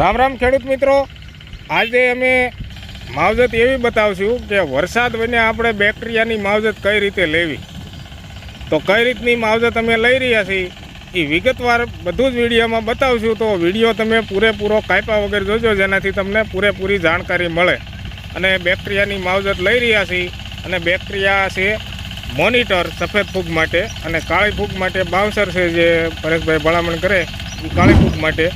રામ રામ ખેડૂત મિત્રો. આજે અમે માવજત એવી બતાવશું કે વરસાદ બને આપણે બેક્ટેરિયાની માવજત કઈ રીતે લેવી. તો કઈ રીતની માવજત અમે લઈ રહ્યા છીએ એ વિગતવાર બધું જ વિડીયોમાં બતાવશું. તો વીડિયો તમે પૂરેપૂરો કાપ્યા વગર જોજો, જેનાથી તમને પૂરેપૂરી જાણકારી મળે. અને બેક્ટેરિયાની માવજત લઈ રહ્યા છીએ અને બેક્ટેરિયા છે મોનિટર સફેદ ફૂગ માટે અને કાળી ફૂગ માટે બાઉન્સર છે જે પરેશભાઈ ભલામણ કરે, એ કાળી ફૂગ માટે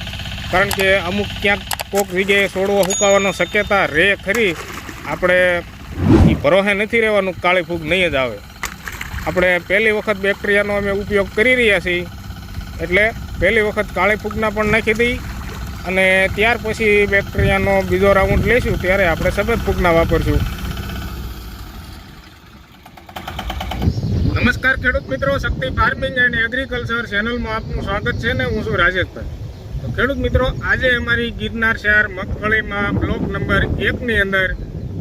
કારણ કે અમુક ક્યાંક કોક જગ્યાએ છોડવો સુકાવાનો શક્યતા રહે ખરી. આપણે એ ભરોસે નથી રહેવાનું, કાળી ફૂગ નહીં જ આવે. આપણે પહેલી વખત બેક્ટેરિયાનો અમે ઉપયોગ કરી રહ્યા છીએ. એટલે પહેલી વખત કાળી ફૂગના પણ નાખી દઈ અને ત્યાર પછી બેક્ટેરિયાનો બીજો રાઉન્ડ લઈશું ત્યારે આપણે સફેદ ફૂગના વાપરશું. નમસ્કાર ખેડૂત મિત્રો, શક્તિ ફાર્મિંગ એન્ડ એગ્રીકલ્ચર ચેનલમાં આપનું સ્વાગત છે ને હું છું રાજેશભાઈ. ખેડૂત મિત્રો, આજે અમારી ગિરનાર શહેર મગફળીમાં બ્લોક નંબર એકની અંદર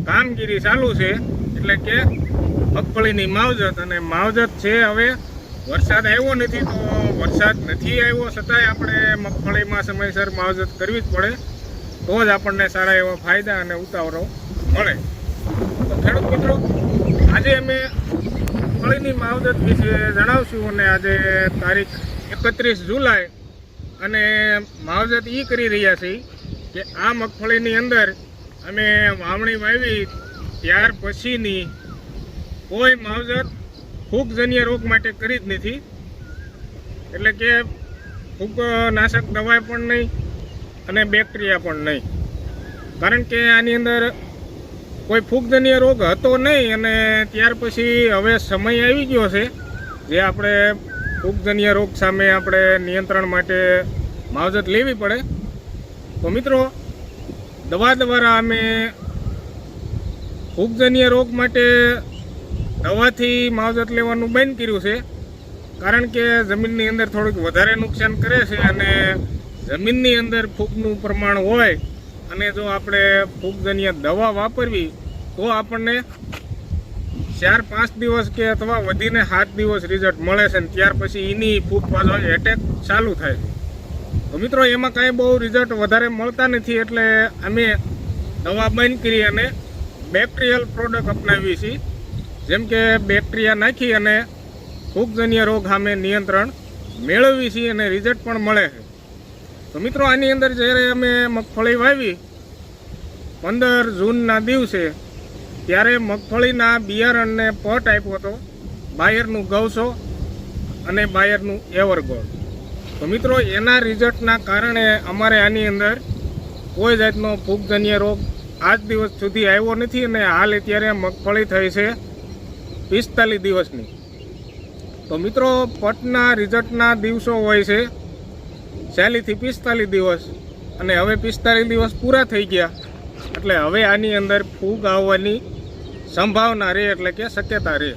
કામગીરી ચાલુ છે. એટલે કે મગફળીની માવજત, અને માવજત છે હવે વરસાદ આવ્યો નથી તો વરસાદ નથી આવ્યો, છતાંય આપણે મગફળીમાં સમયસર માવજત કરવી જ પડે. તો જ આપણને સારા એવા ફાયદા અને ઉતાવળો મળે. તો ખેડૂત મિત્રો, આજે અમે મગફળીની માવજત વિશે જણાવશું, અને આજે તારીખ એકત્રીસ જુલાઈ અને માવજત એ કરી રહ્યા છીએ કે આ મગફળીની અંદર અમે વાવણી વાવી ત્યાર પછીની કોઈ માવજત ફૂગજન્ય રોગ માટે કરી જ નથી. એટલે કે ફૂગનાશક દવાઈ પણ નહીં અને બેક્ટેરિયા પણ નહીં. કારણ કે આની અંદર કોઈ ફૂગજન્ય રોગ હતો નહીં અને ત્યાર પછી હવે સમય આવી ગયો છે જે આપણે ફૂગજન્ય રોગ સામે આપણે નિયંત્રણ માટે માવજત લેવી પડે. તો મિત્રો, દવા દ્વારા અમે ફૂગજન્ય રોગ માટે દવાથી માવજત લેવાનું બંધ કર્યું છે. કારણ કે જમીનની અંદર થોડુંક વધારે નુકસાન કરે છે અને જમીનની અંદર ફૂગનું પ્રમાણ હોય અને જો આપણે ફૂગજન્ય દવા વાપરવી, તો આપણને ચાર પાંચ દિવસ કે અથવા વધીને સાત દિવસ રિઝલ્ટ મળે છે ને ત્યાર પછી એની ફૂગ પાછો એટેક ચાલુ થાય છે. તો મિત્રો, એમાં કાંઈ બહુ રિઝલ્ટ વધારે મળતા નથી એટલે અમે દવા બંધ કરી અને બેક્ટેરિયલ પ્રોડક્ટ અપનાવી છીએ જેમ કે બેક્ટેરિયા નાખી અને ફૂગજન્ય રોગ સામે નિયંત્રણ મેળવી છીએ અને રિઝલ્ટ પણ મળે છે. તો મિત્રો, આની અંદર જ્યારે અમે મગફળી વાવી, પંદર જૂનના દિવસે ત્યારે મગફળીના બિયારણને પટ આપ્યો હતો. બાયરનું ગૌસો અને બાયરનું એવરગોલ્ડ તો મિત્રો, એના રિઝલ્ટના કારણે અમારે આની અંદર કોઈ જાતનો ફૂગજન્ય રોગ આજ દિવસ સુધી આવ્યો નથી અને હાલ અત્યારે મગફળી થઈ છે પિસ્તાલીસ દિવસની. તો મિત્રો, પટના રિઝલ્ટના દિવસો હોય છે ચાલીસથી પિસ્તાલીસ દિવસ અને હવે પિસ્તાલીસ દિવસ પૂરા થઈ ગયા. એટલે હવે આની અંદર ફૂગ આવવાની સંભાવના રહે એટલે કે શક્યતા રહે.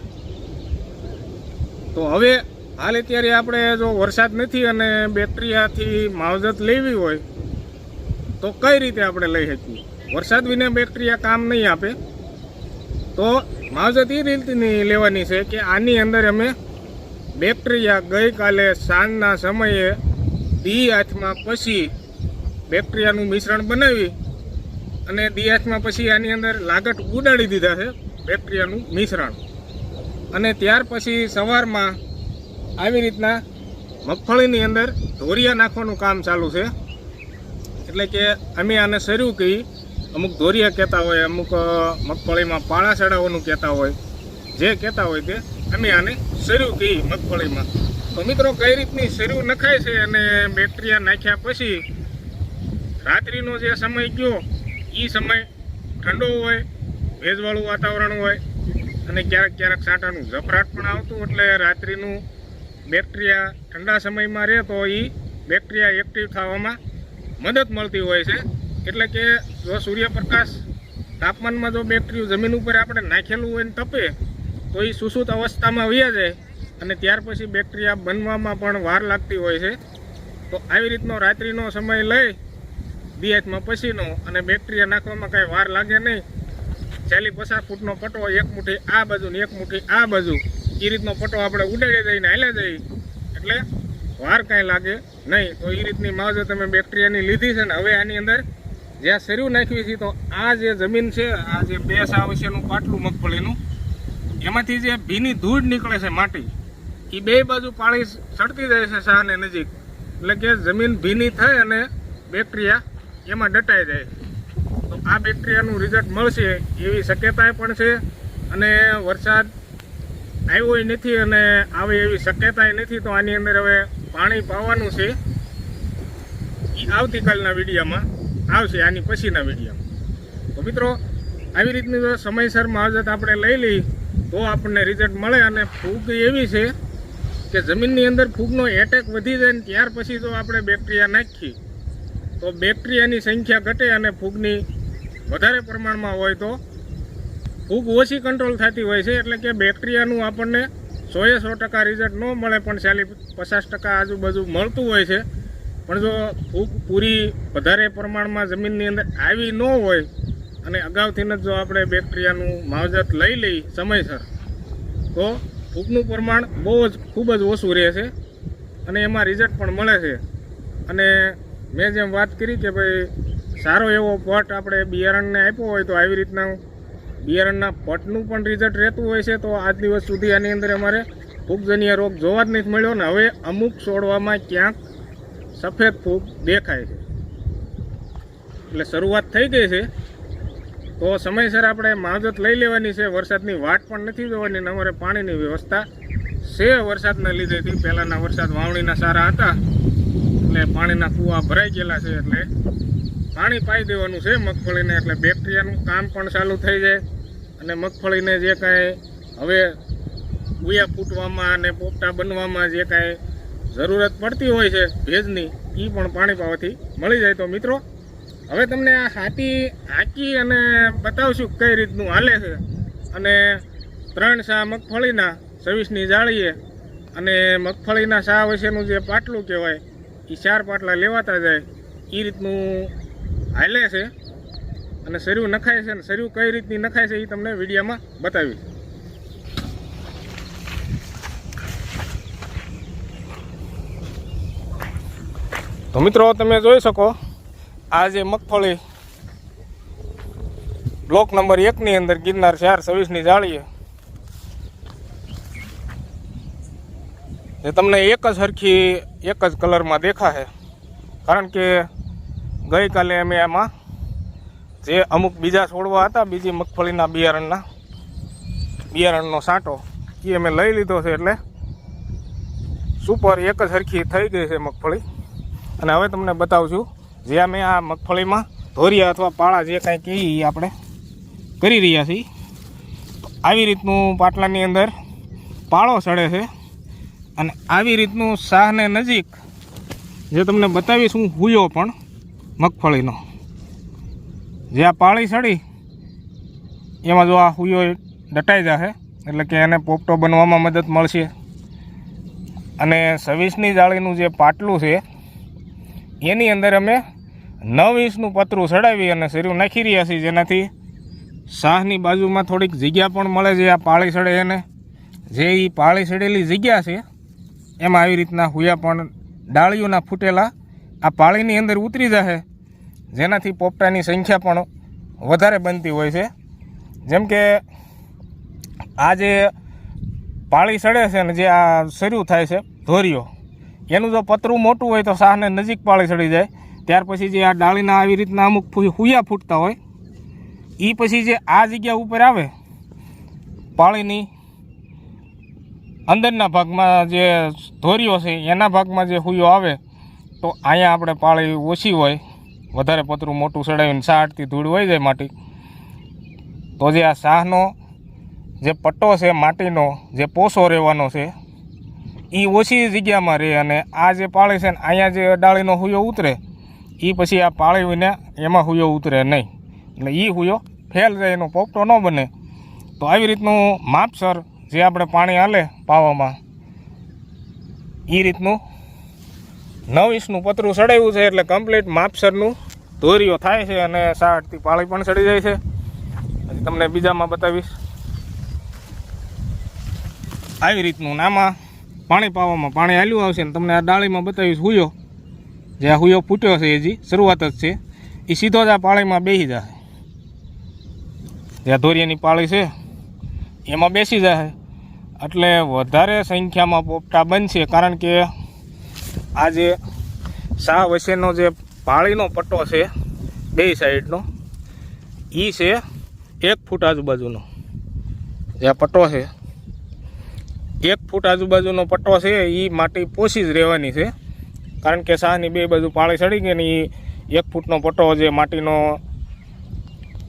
તો હવે હાલ અત્યારે આપણે જો વરસાદ નથી અને બેક્ટેરિયાથી માવજત લેવી હોય, તો કઈ રીતે આપણે લઈ શકીએ? વરસાદ વિના બેક્ટેરિયા કામ નહીં આપે. તો માવજત એ રીતની લેવાની છે કે આની અંદર અમે બેક્ટેરિયા ગઈકાલે સાંજના સમયે દી હાથમાં પછી બેક્ટેરિયાનું મિશ્રણ બનાવી અને દી પછી આની અંદર લાગટ ઉડાડી દીધા છે બેક્ટેરિયાનું મિશ્રણ. અને ત્યાર પછી સવારમાં આવી રીતના મગફળીની અંદર ધોરિયા નાખવાનું કામ ચાલુ છે. એટલે કે અમે આને શરૂ કહી અમુક ધોરિયા કહેતા હોય, અમુક મગફળીમાં પાળા ચડાવવાનું કહેતા હોય, જે કહેતા હોય તે અમે આને શરૂ કહી મગફળીમાં. તો મિત્રો કઈ રીતની શરૂ નખાય છે અને બેક્ટેરિયા નાખ્યા પછી રાત્રિનો જે સમય ગયો એ સમય ઠંડો હોય, ભેજવાળું વાતાવરણ હોય, અને ક્યારેક ક્યારેક સાંટાનું જફરાટ પણ આવતું, એટલે રાત્રિનું બેક્ટેરિયા ઠંડા સમયમાં રહે, તો એ બેક્ટેરિયા એક્ટિવ થવામાં મદદ મળતી હોય છે. એટલે કે જો સૂર્યપ્રકાશ તાપમાનમાં જો બેક્ટેરિયું જમીન ઉપર આપણે નાખેલું હોય ને તપે, તો એ સુસુત અવસ્થામાં વ્યા જાય, અને ત્યાર પછી બેક્ટેરિયા બનવામાં પણ વાર લાગતી હોય છે. તો આવી રીતનો રાત્રિનો સમય લઈ દિયાતમાં પસીનો અને બેક્ટેરિયા નાખવામાં કાંઈ વાર લાગે નહીં. ચાલી પચાસ ફૂટનો પટો એક મુઠ્ઠી આ બાજુ ને એક મુઠ્ઠી આ બાજુ. એ રીતનો પટો આપણે ઉડાડી દઈને હાલ્યા જઈએ એટલે વાર કાંઈ લાગે નહીં. તો એ રીતની માવજત તમે બેક્ટેરિયાની લીધી છે ને, હવે આની અંદર જ્યાં શરીર નાખવી છે તો આ જે જમીન છે, આ જે બે સા એનું પાટલું મગફળીનું એમાંથી જે ભીની ધૂળ નીકળે છે માટી એ બે બાજુ પાણી સડતી જાય છે શાહને નજીક. એટલે કે જમીન ભીની થઈ અને બેક્ટેરિયા એમાં દટાઈ જાય. તો આ બેક્ટેરિયાનું રિઝલ્ટ મળશે એવી શક્યતા પણ છે અને વરસાદ આવ્યો નથી અને આવે એવી શક્યતા નથી, તો આની અંદર હવે પાણી પાવાનું છે. એ આવતીકાલના વિડીયામાં આવશે, આની પછીના વિડીયામાં. તો મિત્રો, આવી રીતની જો સમયસર માવજત આપણે લઈ લઈ તો આપણને રિઝલ્ટ મળે અને ફૂગ એવી છે કે જમીનની અંદર ફૂગનો એટેક વધી જાય ને ત્યાર પછી જો આપણે બેક્ટેરિયા નાખીએ. તો બેક્ટેરિયાની સંખ્યા ઘટે અને ફૂગની વધારે પ્રમાણમાં હોય તો ફૂગ ઓછી કંટ્રોલ થતી હોય છે. એટલે કે બેક્ટેરિયાનું આપણને સોએ સો ટકા રિઝલ્ટ ન મળે, પણ ચાલી પચાસ ટકા આજુબાજુ મળતું હોય છે. પણ જો ફૂગ પૂરી વધારે પ્રમાણમાં જમીનની અંદર આવી ન હોય અને અગાઉથી જ જો આપણે બેક્ટેરિયાનું માવજત લઈ લઈ સમયસર, તો ફૂગનું પ્રમાણ બહુ જ ખૂબ જ ઓછું રહે છે અને એમાં રિઝલ્ટ પણ મળે છે. અને મેં જેમ વાત કરી કે ભાઈ, સારો એવો પટ આપણે બિયારણને આપ્યો હોય તો આવી રીતના બિયારણના પટનું પણ રિઝલ્ટ રહેતું હોય છે. તો આજ દિવસ સુધી આની અંદર અમારે ફૂગજન્ય રોગ જોવા જ નથી મળ્યો ને હવે અમુક છોડવામાં ક્યાંક સફેદ ફૂગ દેખાય છે. એટલે શરૂઆત થઈ ગઈ છે. તો સમયસર આપણે માવજત લઈ લેવાની છે. વરસાદની વાટ પણ નથી જોવાની ને અમારે પાણીની વ્યવસ્થા છે વરસાદના લીધેથી. પહેલાંના વરસાદ વાવણીના સારા હતા. એટલે પાણીના કૂવા ભરાઈ ગયેલા છે એટલે પાણી પાઈ દેવાનું છે મગફળીને એટલે બેક્ટેરિયાનું કામ પણ ચાલુ થઈ જાય અને મગફળીને જે કાંઈ હવે ગુયા ફૂટવામાં અને પોપટા બનવામાં જે કાંઈ જરૂરત પડતી હોય છે ભેજની એ પણ પાણી પાવાથી મળી જાય. તો મિત્રો, હવે તમને આ હાથી હાંકી અને બતાવશું કઈ રીતનું હાલે છે. અને ત્રણ સા મગફળીના સવીસની જાળીએ અને મગફળીના સા વિશેનું જે પાટલું કહેવાય એ ચાર પાટલા લેવાતા જાય એ રીતનું હાલે છે અને શરીર નખાય છે અને શરીર કઈ રીતની નખાય છે એ તમને વિડીયોમાં બતાવી તો મિત્રો તમે જોઈ શકો, આ જે મગફળી બ્લોક નંબર એકની અંદર ગિરનાર ચાર છવ્વીસની જાળીએ જે તમને એક જ સરખી, એક જ કલરમાં દેખાશે. કારણ કે ગઈકાલે અમે એમાં જે અમુક બીજા છોડવા હતા, બીજી મગફળીના બિયારણના, બિયારણનો સાંટો, એ અમે લઈ લીધો છે એટલે સુપર એક જ સરખી થઈ ગઈ છે મગફળી. અને હવે તમને બતાવું છું જે અમે આ મગફળીમાં ધોરિયા અથવા પાળા જે કાંઈ એ આપણે કરી રહ્યા છીએ. આવી રીતનું પાટલાની અંદર પાળો સડે છે. અને આવી રીતનું શાહને નજીક જે તમને બતાવીશ હું હુયો પણ મગફળીનો. જે આ પાળી સડી, એમાં જો આ હુયો દટાઈ જશે એટલે કે એને પોપટો બનવામાં મદદ મળશે. અને છવ્વીસની જાળીનું જે પાટલું છે, એની અંદર અમે નવ ઇંચનું પતરું ચડાવી અને શેરું નાખી રહ્યા છીએ, જેનાથી શાહની બાજુમાં થોડીક જગ્યા પણ મળે છે, આ પાળી સડે એને. જે એ પાળી સડેલી જગ્યા છે એમાં આવી રીતના હુયા પણ ડાળીઓના ફૂટેલા આ પાળીની અંદર ઉતરી જશે જેનાથી પોપટાની સંખ્યા પણ વધારે બનતી હોય છે. જેમ કે આ જે પાળી સડે છે ને જે આ શરૂ થાય છે ધોરીઓ, એનું જો પતરું મોટું હોય તો શાહને નજીક પાળી ચડી જાય. ત્યાર પછી જે આ ડાળીના આવી રીતના અમુક હુયા ફૂટતા હોય એ પછી જે આ જગ્યા ઉપર આવે, પાળીની અંદરના ભાગમાં જે ધોરીઓ છે, એના ભાગમાં જે હુયો આવે, તો અહીંયા આપણે પાળી ઓછી હોય. વધારે પતરું મોટું ચડાવીને સાટથી ધૂળ વહી જાય માટી. તો જે આ શાહનો જે પટ્ટો છે, માટીનો, જે પોસો રહેવાનો છે એ ઓછી જગ્યામાં રહે અને આ જે પાળી છે ને, અહીંયા જે ડાળીનો હુયો ઉતરે એ પછી આ પાળીને એમાં હુયો ઉતરે નહીં. એટલે એ હુયો ફેલ જાય, એનો પોપટો ન બને. તો આવી રીતનું માપસર જે આપણે પાણી હાલે પાવામાં એ રીતનું નવ ઇંચનું પતરું સડાવ્યું છે એટલે કમ્પ્લીટ માપસરનું ધોરીઓ થાય છે અને સાઠથી પાળી પણ સડી જાય છે. હજી તમને બીજામાં બતાવીશ. આવી રીતનું નામાં પાણી પાવામાં પાણી હાલ્યું આવશે ને તમને આ ડાળીમાં બતાવીશ હુયો. જે આ હુયો ફૂટ્યો છે હજી, શરૂઆત જ છે. એ સીધો જ આ પાળીમાં બેસી જશે જે આ ધોરિયાની પાળી છે, એમાં બેસી જશે એટલે વધારે સંખ્યામાં પોપટા બનશે, કારણ કે આ જે શાહ વચ્ચેનો જે પાળીનો પટ્ટો છે, બે સાઈડનો એ છે એક ફૂટ આજુબાજુનો. જે આ પટ્ટો છે, એક ફૂટ આજુબાજુનો પટ્ટો છે એ માટી પોસી જ રહેવાની છે, કારણ કે શાહની બે બાજુ પાળી સડી ગઈ ને એ એક ફૂટનો પટ્ટો જે માટીનો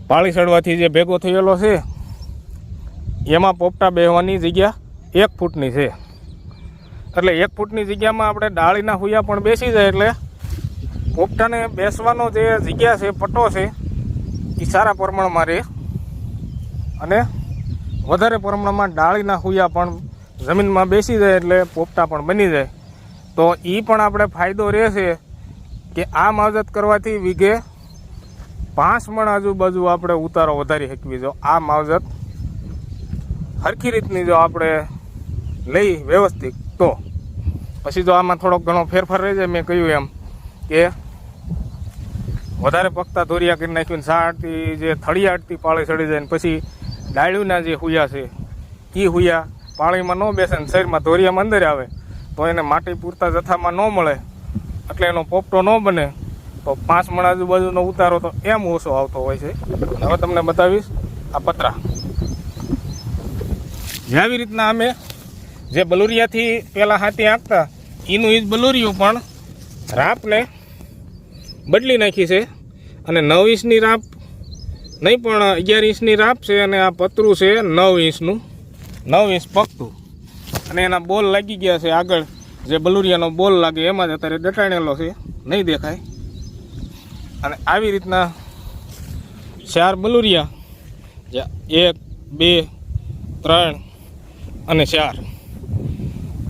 પાળી સડવાથી જે ભેગો થયેલો છે, એમાં પોપટા બેહવાની જગ્યા એક ફૂટની છે. એટલે એક ફૂટની જગ્યામાં આપણે ડાળીના હુયા પણ બેસી જાય એટલે પોપટાને બેસવાનો જે જગ્યા છે, પટ્ટો છે એ સારા પ્રમાણમાં રહે. અને વધારે પ્રમાણમાં ડાળીના હુયા પણ જમીનમાં બેસી જાય એટલે પોપટા પણ બની જાય. તો એ પણ આપણે ફાયદો રહેશે કે આ માવજત કરવાથી વીઘે પાંચ મણ આજુબાજુ આપણે ઉતારો વધારી શકવી જો આ માવજત સરખી રીતની જો આપણે લઈ વ્યવસ્થિત. તો પછી જો આમાં થોડોક ઘણો ફેરફાર રહી જાય. મેં કહ્યું એમ કે વધારે પકતા ધોરિયા કરી નાખ્યું સાડથી જે થળી અડતી પાળી ચડી જાય ને પછી ડાળીના જે હુયા છે એ હુયા પાણીમાં ન બેસે ને શરીરમાં ધોરિયામાં અંદર આવે, તો એને માટી પૂરતા જથ્થામાં ન મળે, એટલે એનો પોપટો ન બને, તો પાંચ મણ આજુબાજુનો ઉતારો તો એમ ઓછો આવતો હોય છે. હવે તમને બતાવીશ આ પતરા. જેવી રીતના અમે જે બલુરિયાથી પહેલાં હાથી આંકતા એનું એ જ બલુરિયું પણ રાપને બદલી નાખી છે. અને નવ ઇંચની રાપ, નહીં પણ અગિયાર ઇંચની રાપ છે અને આ પતરું છે નવ ઇંચનું. નવ ઇંચ પકતું. અને એના બોલ લાગી ગયા છે આગળ. જે બલુરિયાનો બોલ લાગે એમાં જ અત્યારે દટાણેલો છે. નહીં દેખાય. અને આવી રીતના ચાર બલુરિયા, જે એક, બે, ત્રણ અને ચાર.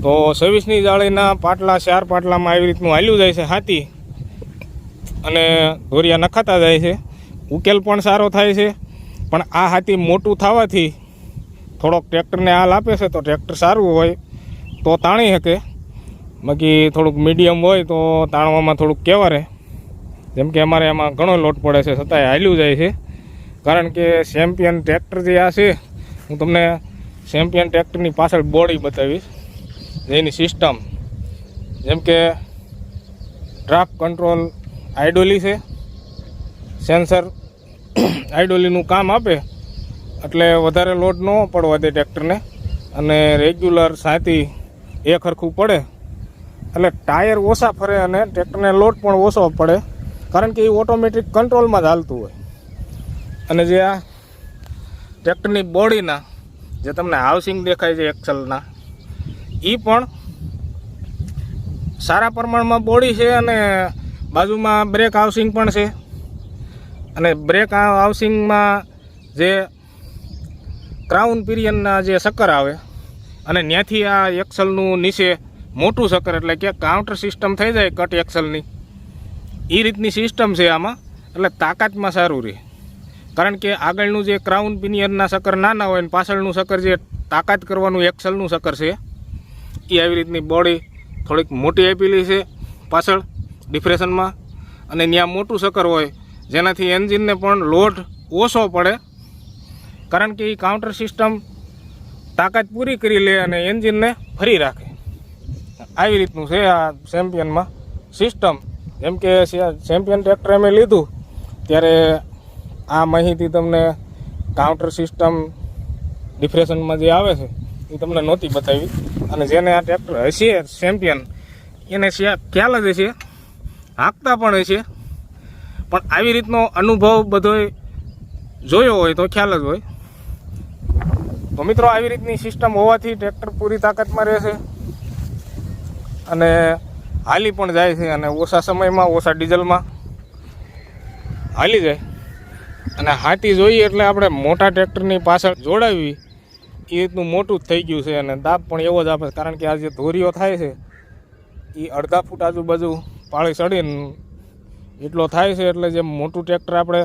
તો છવ્વીસની જાળીના પાટલા, ચાર પાટલામાં આવી રીતનું હાલ્યું જાય છે, હાથી. અને ધોરિયા નખાતા જાય છે. ઉકેલ પણ સારો થાય છે. પણ આ હાથી મોટું થવાથી થોડોક ટ્રેક્ટરને હાલ આપે છે, તો ટ્રેક્ટર સારું હોય, તો તાણી શકે. બાકી થોડુંક મીડિયમ હોય, તો તાણવામાં થોડુંક કહેવારે જેમ કે અમારે એમાં ઘણો લોટ પડે છે, છતાંય હાલ્યું જાય છે. કારણ કે ચેમ્પિયન ટ્રેક્ટર જે આ છે, હું તમને ચેમ્પિયન ટ્રેક્ટરની પાછળ બોડી બતાવીશ. જેની સિસ્ટમ જેમ કે ડ્રાફ્ટ કંટ્રોલ આઇડોલી છે. સેન્સર આઇડોલીનું કામ આપે, એટલે વધારે લોડ ન પડવા દે ટ્રેક્ટરને અને રેગ્યુલર સાથી એક ખરખું પડે. એટલે ટાયર ઓછા ફરે અને ટ્રેક્ટરને લોડ પણ ઓછો પડે. કારણ કે એ ઓટોમેટિક કંટ્રોલમાં જ હાલતું હોય. અને જે આ ટ્રેક્ટરની બોડીના, જે તમને હાઉસિંગ દેખાય છે એક્સલના એ પણ સારા પ્રમાણમાં બોડી છે અને બાજુમાં બ્રેક હાઉસિંગ પણ છે. અને બ્રેક હાઉસિંગમાં જે ક્રાઉન પિરિયનના જે શક્કર આવે, અને ત્યાંથી આ એક્સલનું નીચે મોટું સક્કર એટલે કે કાઉન્ટર સિસ્ટમ થઈ જાય કટ એક્સલની એ રીતની સિસ્ટમ છે આમાં, એટલે તાકાતમાં સારું રહે. કારણ કે આગળનું જે ક્રાઉન પિનિયરના સક્કર નાના હોય ને પાછળનું શક્કર જે તાકાત કરવાનું એક્સલનું શક્કર છે એ આવી રીતની બોડી થોડીક મોટી આપેલી છે પાછળ ડિપ્રેશનમાં. અને ત્યાં મોટું શક્કર હોય, જેનાથી એન્જિનને પણ લોડ ઓછો પડે. કારણ કે એ કાઉન્ટર સિસ્ટમ તાકાત પૂરી કરી લે અને એન્જિનને ફરી રાખે. આવી રીતનું છે આ ચેમ્પિયનમાં સિસ્ટમ. જેમ કે ચેમ્પિયન ટ્રેક્ટર અમે લીધું, ત્યારે આ માહિતી તમને કાઉન્ટર સિસ્ટમ ડિપ્રેશનમાં જે આવે છે એ તમને નહોતી બતાવી. અને જેને આ ટ્રેક્ટર હશે ચેમ્પિયન એને ખ્યાલ જ હશે, હાંકતા પણ હશે. પણ આવી રીતનો અનુભવ બધોય જોયો હોય તો ખ્યાલ જ હોય. તો મિત્રો, આવી રીતની સિસ્ટમ હોવાથી ટ્રેક્ટર પૂરી તાકાતમાં રહેશે. અને હાલી પણ જાય છે, અને ઓછા સમયમાં, ઓછા ડીઝલમાં હાલી જાય. અને હાથી જોઈએ એટલે આપણે મોટા ટ્રેક્ટરની પાછળ જોડાવી એ રીતનું મોટું જ થઈ ગયું છે અને દાબ પણ એવો જ આપે છે. કારણ કે આ જે ધોરીઓ થાય છે એ અડધા ફૂટ આજુબાજુ પાળી ચડીને એટલો થાય છે એટલે જે મોટું ટ્રેક્ટર આપણે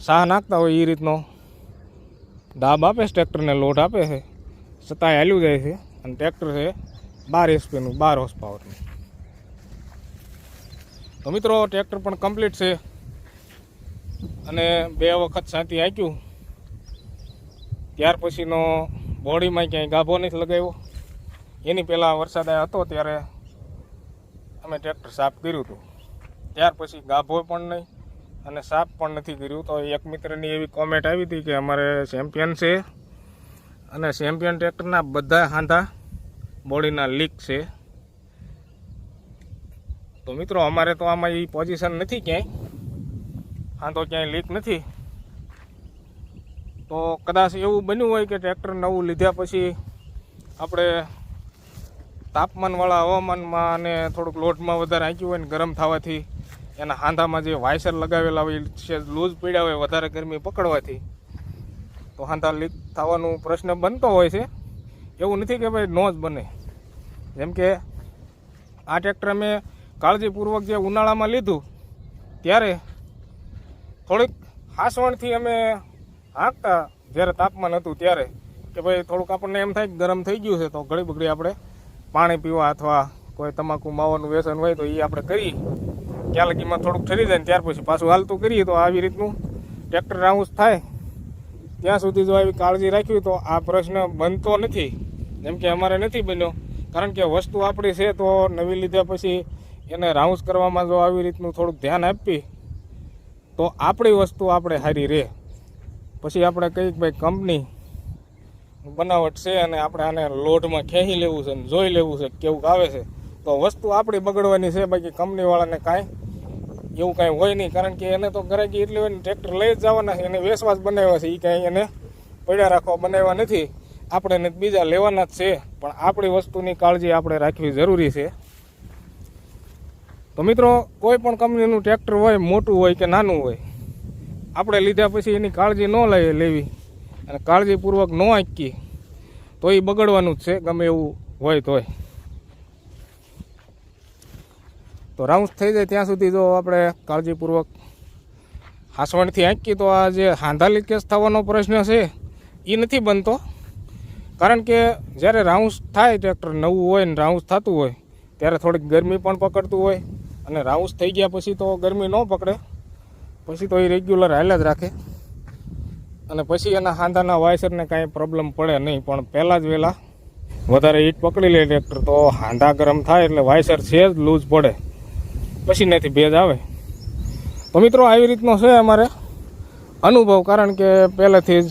સાહ નાખતા હોય એ રીતનો દાબ આપે છે, ટ્રેક્ટરને લોટ આપે છે. છતાંય હાલ્યું જાય છે અને ટ્રેક્ટર છે બાર એસપીનું, બાર હોર્સ પાવરનું તો મિત્રો, ટ્રેક્ટર પણ કમ્પ્લીટ છે. અને બે વખત શાંતિ હાંક્યું ત્યાર પછીનો બોડીમાં ક્યાંય ગાભો નથી લગાવ્યો. એની પહેલાં વરસાદ હતો ત્યારે અમે ટ્રેક્ટર સાફ કર્યું હતું. ત્યાર પછી ગાભો પણ નહીં અને સાફ પણ નથી કર્યું. તો એક મિત્રની એવી કોમેન્ટ આવી હતી કે અમારે ચેમ્પિયન છે અને ચેમ્પિયન ટ્રેક્ટરના બધા હાંધા બોડીના લીક છે. તો મિત્રો અમારે તો આમાં એ પોઝિશન નથી ક્યાંય. હાંધો ક્યાંય લીક નથી. તો કદાચ એવું બન્યું હોય કે ટ્રેક્ટર નવું લીધા પછી આપણે તાપમાનવાળા હવામાનમાં અને થોડુંક લોટમાં વધારે આંક્યું હોય ને ગરમ થવાથી એના હાંધામાં જે વાયસર લગાવેલા હોય છે, લૂઝ પીડ્યા હોય, વધારે ગરમી પકડવાથી. તો હાંધા લીક થવાનો પ્રશ્ન બનતો હોય છે. એવું નથી કે ભાઈ નો જ બને. જેમ કે આ ટ્રેક્ટર અમે કાળજીપૂર્વક જે ઉનાળામાં લીધું, ત્યારે થોડીક હાસવણથી અમે હાંકતા જ્યારે તાપમાન હતું ત્યારે કે ભાઈ થોડુંક આપણને એમ થાય ગરમ થઈ ગયું છે, તો ઘડી બગડી આપણે પાણી પીવા અથવા કોઈ તમાકુ માવાનું વ્યસન હોય તો એ આપણે કરી ક્યાલકીમાં થોડુંક ઠરી જાય ને ત્યાર પછી પાછું હાલતું કરીએ તો આવી રીતનું ટ્રેક્ટર રાઉન્ડ થાય. ત્યાં સુધી જો આવી કાળજી રાખવી તો આ પ્રશ્ન બનતો નથી. જેમ કે અમારે નથી બન્યો. કારણ કે વસ્તુ આપણી છે તો નવી લીધા પછી એને રાઉન્ડ કરવામાં જો આવી રીતનું થોડુંક ધ્યાન આપી તો આપણી વસ્તુ આપણે સારી રહે. પછી આપણે કહીએ ભાઈ કંપની બનાવટ છે અને આપણે આને લોઢમાં ખેંચી લેવું છે અને જોઈ લેવું છે કેવું આવે છે. તો વસ્તુ આપણી બગડવાની છે, બાકી કંપનીવાળાને કાંઈ એવું કાંઈ હોય નહીં. કારણ કે એને તો ઘરે એટલી હોય ને ટ્રેક્ટર લઈ જ જવાના છે. એને વેસવાસ બનાવ્યા છે. એ કાંઈ એને પડ્યા રાખવા બનાવ્યા નથી. આપણે ને બીજા લેવાના જ છે. પણ આપણી વસ્તુની કાળજી આપણે રાખવી જરૂરી છે. તો મિત્રો, કોઈ પણ કંપનીનું ટ્રેક્ટર હોય, મોટું હોય કે નાનું હોય આપણે લીધા પછી એની કાળજી ન લઈ લેવી અને કાળજીપૂર્વક ન આંકી તો એ બગડવાનું જ છે, ગમે એવું હોય તોય. તો રાઉન્ડ થઈ જાય ત્યાં સુધી જો આપણે કાળજીપૂર્વક હાસવણથી આંકી તો આ જે હાંધા લીકેજ થવાનો પ્રશ્ન છે એ નથી બનતો. કારણ કે જ્યારે રાઉન્ડ થાય ટ્રેક્ટર નવું હોય ને રાઉન્ડ થતું હોય, ત્યારે થોડીક ગરમી પણ પકડતું હોય અને રાઉન્ડ થઈ ગયા પછી તો ગરમી ન પકડે. પછી તો એ રેગ્યુલર હાલ્યા જ રાખે. અને પછી એના હાંધાના વાયસરને કાંઈ પ્રોબ્લેમ પડે નહીં, પણ પહેલાં જ વહેલા વધારે હીટ પકડી લે ટ્રેક્ટર તો હાંધા ગરમ થાય એટલે વાયસર છે જ, લૂઝ પડે. પછી નથી ભેજ આવે. તો મિત્રો આવી રીતનો છે અમારે અનુભવ, કારણ કે પહેલેથી જ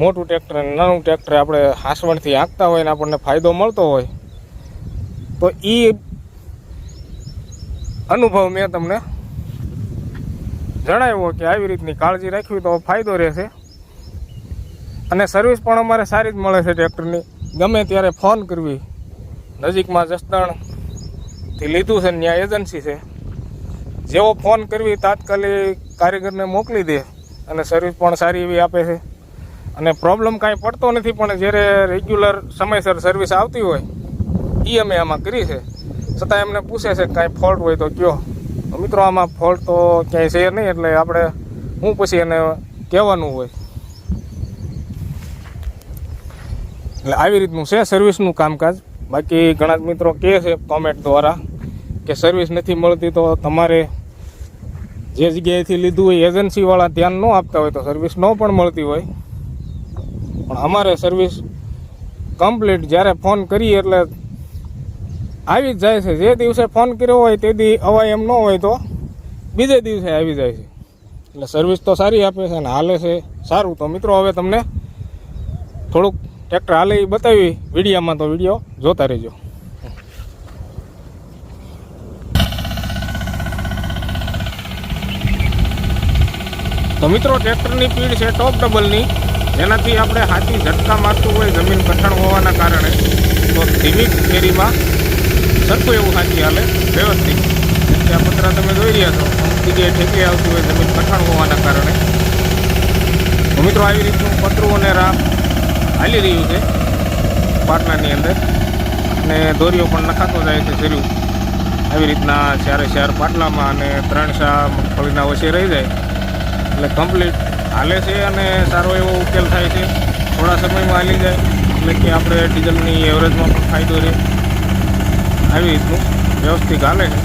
મોટું ટ્રેક્ટર અને નાનું ટ્રેક્ટર આપણે હાસવણથી હાંકતા હોય ને આપણને ફાયદો મળતો હોય. તો એ અનુભવ મેં તમને જણાવ્યો કે આવી રીતની કાળજી રાખવી તો ફાયદો રહેશે. અને સર્વિસ પણ અમારે સારી જ મળે છે ટ્રેક્ટરની. ગમે ત્યારે ફોન કરવી. નજીકમાં જસદણથી લીધું છે ત્યાં એજન્સી છે. જેવો ફોન કરવી તાત્કાલિક કારીગરને મોકલી દે અને સર્વિસ પણ સારી એવી આપે છે. અને પ્રોબ્લેમ કાંઈ પડતો નથી, પણ જ્યારે રેગ્યુલર સમયસર સર્વિસ આવતી હોય એ અમે આમાં કરી છે. છતાં એમને પૂછે છે કાંઈ ફોલ્ટ હોય તો કયો. મિત્રો, આમાં ફોલ્ટ તો ક્યાંય છે નહીં, એટલે આપણે હું પછી એને કહેવાનું હોય. એટલે આવી રીતનું છે સર્વિસનું કામકાજ. બાકી ઘણા મિત્રો કહે છે કોમેન્ટ દ્વારા કે સર્વિસ નથી મળતી તો તમારે જે જગ્યાએથી લીધું હોય એજન્સીવાળા ધ્યાન ન આપતા હોય તો સર્વિસ ન પણ મળતી હોય. પણ અમારે સર્વિસ કમ્પ્લીટ જ્યારે ફોન કરીએ એટલે આવી જ જાય છે. જે દિવસે ફોન કર્યો હોય તે દી અવાય એમ ન હોય તો બીજે દિવસે આવી જાય છે. એટલે સર્વિસ તો સારી આપે છે અને હાલે છે. સારું. તો મિત્રો, હવે તમને થોડુંક ટ્રેક્ટર હાલે બતાવી વિડીયામાં તો વીડિયો જોતા રહેજો. તો મિત્રો ટ્રેક્ટરની પીડ છે ટોપ ડબલની જેનાથી આપણે હાથી ઝટકા મારતું હોય, જમીન કઠણ હોવાના કારણે, તો ધીમી ફેરીમાં સરખું એવું સાચી હાલે, વ્યવસ્થિત. કે આ પતરા તમે જોઈ રહ્યા છો, અમુક જગ્યાએ ઠેકડી આવતી હોય જમીન કઠણ હોવાના કારણે. તો મિત્રો, આવી રીતનું પતરું અને રામ હાલી રહ્યું છે, પાટલાની અંદર. અને દોરીઓ પણ નખાતો જાય છે શરીર આવી રીતના ચારે ચાર પાટલામાં અને ત્રણ શા મગફળીના વચ્ચે રહી જાય. એટલે કમ્પ્લીટ હાલે છે અને સારો એવો ઉકેલ થાય છે. થોડા સમયમાં હાલી જાય, એટલે કે આપણે ડીઝલની એવરેજમાં પણ ફાયદો રહે આવી રીતનું વ્યવસ્થિત હાલે છે.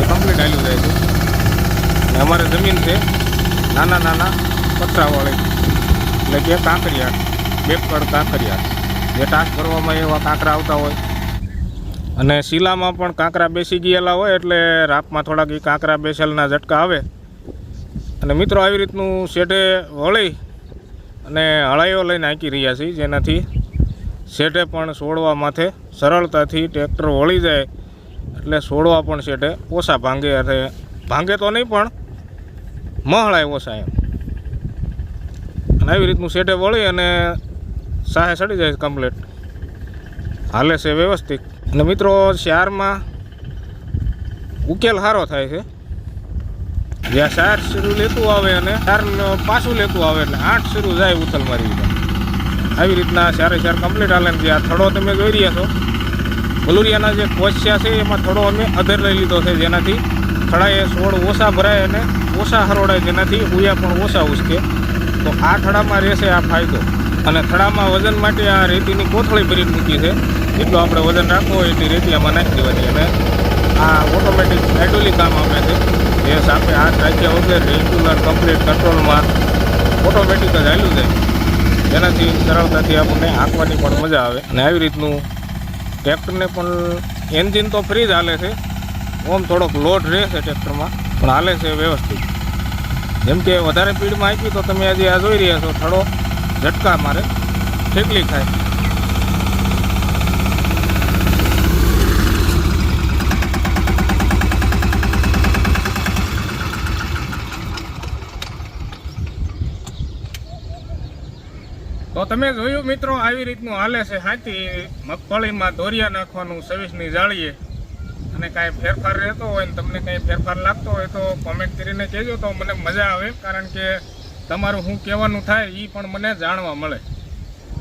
એ કમ્પ્લીટ હાલ્યું જાય છે. અને અમારે જમીન છે નાના નાના પતરાવાળી. એટલે કે કાંકરિયા, બેકડ કાંકરિયા. જે ટાસ ભરવામાં એવા કાંકરા આવતા હોય. અને શીલામાં પણ કાંકરા બેસી ગયેલા હોય એટલે રાપમાં થોડાક એ કાંકરા બેસેલના ઝટકા આવે. અને મિત્રો આવી રીતનું શેઢે વળી અને હળાઈઓ લઈને આંકી રહ્યા છીએ જેનાથી શેઢે પણ છોડવા માથે સરળતાથી ટ્રેક્ટર વળી જાય. એટલે છોડવા પણ શેઠે ઓછા ભાંગે અને ભાંગે તો નહીં પણ મહળાય ઓછા એમ. અને આવી રીતનું શેઠે વળી અને સાહે સડી જાય કમ્પ્લેટ હાલે છે વ્યવસ્થિત. અને મિત્રો શારમાં ઉકેલ સારો થાય છે. જ્યાં ચાર શીરું લેતું આવે અને ચાર પાછું લેતું આવે એટલે આઠ શીરું જાય ઉથલ મારી આવી રીતના ચારે ચાર કમ્પ્લીટ હાલે છે આ થડો તમે જોઈ રહ્યા છો. બલુરિયાના જે કોચ્યા છે એમાં થડો અમે અધર લઈ લીધો છે જેનાથી થડાએ છોડ ઓછા ભરાય અને ઓછા હરોડાય જેનાથી ઉયા પણ ઓછા ઉસકે. તો આ થડામાં રહેશે આ ફાયદો. અને થડામાં વજન માટે આ રેતીની કોથળી ભરી મૂકી છે. જેટલું આપણે વજન રાખવું હોય એટલી રેતી આમાં નાખી દેવાની. અને આ ઓટોમેટિક હાઇડ્રોલિક કામ આપે છે. જે સાપે હાથ રાખ્યા વગર રેગ્યુલર કમ્પ્લીટ કંટ્રોલમાં ઓટોમેટિક જ હાલ્યું જાય. જેનાથી સરળતાથી આપણને હાંકવાની પણ મજા આવે. અને આવી રીતનું ટ્રેક્ટરને પણ એન્જિન તો ફ્રી જ હાલે છે. ઓમ થોડોક લોડ રહે છે ટ્રેક્ટરમાં, પણ હાલે છે વ્યવસ્થિત. જેમ કે વધારે સ્પીડમાં આપી તો તમે આજે આ જોઈ રહ્યા છો થોડો ઝટકા મારે, ઠેકલી થાય તો તમે જોયું મિત્રો, આવી રીતનું હાલે છે. હાથી મગફળીમાં દોરિયા નાખવાનું સવીસની જાળીએ. અને કાંઈ ફેરફાર રહેતો હોય ને તમને કાંઈ ફેરફાર લાગતો હોય તો કોમેન્ટ કરીને કહેજો તો મને મજા આવે. કારણ કે તમારું શું કહેવાનું થાય એ પણ મને જાણવા મળે.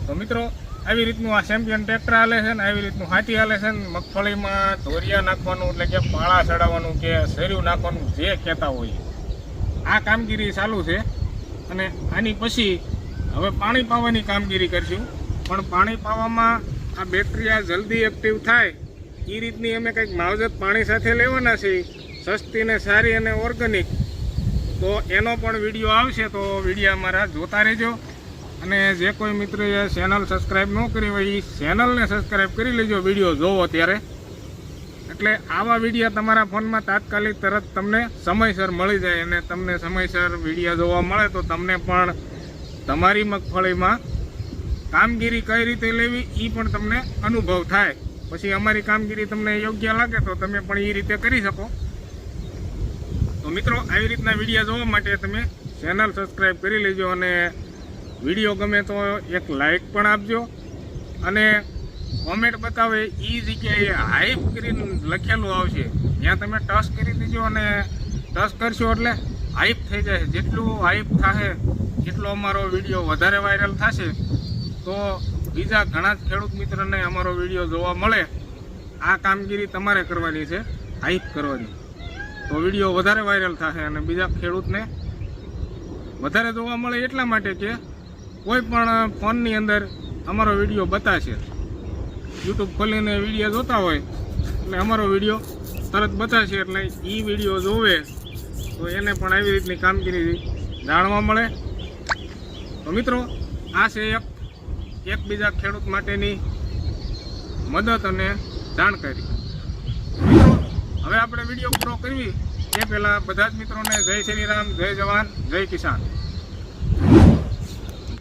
તો મિત્રો, આવી રીતનું આ ચેમ્પિયન ટ્રેક્ટર હાલે છે ને, આવી રીતનું હાથી હાલે છે ને, મગફળીમાં ધોરિયા નાખવાનું એટલે કે પાળા ચડાવવાનું કે શેર્યું નાખવાનું જે કહેતા હોય. આ કામગીરી ચાલુ છે. અને આની પછી હવે પાણી પાવાની કામગીરી કરશું. પણ પાણી પાવામાં આ બેક્ટેરિયા જલ્દી એક્ટિવ થાય. એ રીતની અમે કંઈક માવજત પાણી સાથે લેવાના છીએ સસ્તી ને સારી અને ઓર્ગેનિક તો એનો પણ વીડિયો આવશે તો વીડિયો અમારા જોતા રહેજો. અને જે કોઈ મિત્રોએ ચેનલ સબસ્ક્રાઈબ ન કરી હોય એ ચેનલને સબસ્ક્રાઈબ કરી લેજો વીડિયો જોવો ત્યારે. એટલે આવા વીડિયો તમારા ફોનમાં તાત્કાલિક તરત તમને સમયસર મળી જાય અને તમને સમયસર વીડિયો જોવા મળે તો તમને પણ તમારી મગફળીમાં કામગીરી કઈ રીતે લેવી એ પણ તમને અનુભવ થાય. પછી અમારી કામગીરી તમને યોગ્ય લાગે તો તમે પણ એ રીતે કરી શકો. તો મિત્રો, આવી રીતના વીડિયો જોવા માટે તમે ચેનલ સબસ્ક્રાઈબ કરી લેજો અને વીડિયો ગમે તો એક લાઈક પણ આપજો. અને કોમેન્ટ બતાવે એ જગ્યાએ હાઈપ કરીને લખેલું આવશે. ત્યાં તમે ટચ કરી દેજો અને ટચ કરશો એટલે હાઈપ થઈ જાય. જેટલું હાઈપ થશે એટલો અમારો વીડિયો વધારે વાયરલ થશે, તો બીજા ઘણા જ ખેડૂત મિત્રોને અમારો વીડિયો જોવા મળે. આ કામગીરી તમારે કરવાની છે હાઇપ કરવાની. તો વીડિયો વધારે વાયરલ થશે અને બીજા ખેડૂતને વધારે જોવા મળે એટલા માટે કે કોઈ પણ ફોનની અંદર અમારો વીડિયો બતાશે. યુટ્યુબ ખોલીને વીડિયો જોતા હોય, એટલે અમારો વીડિયો તરત બતાવશે એટલે એ વીડિયો જોવે, તો એને પણ આવી રીતની કામગીરી જાણવા મળે. તો મિત્રો, આ છે એક, એકબીજા ખેડૂત માટેની મદદ અને જાણકારી. મિત્રો, હવે આપણે વીડિયો પૂરો કરવી એ પહેલાં બધા જ મિત્રોને જય શ્રી રામ, જય જવાન, જય કિસાન.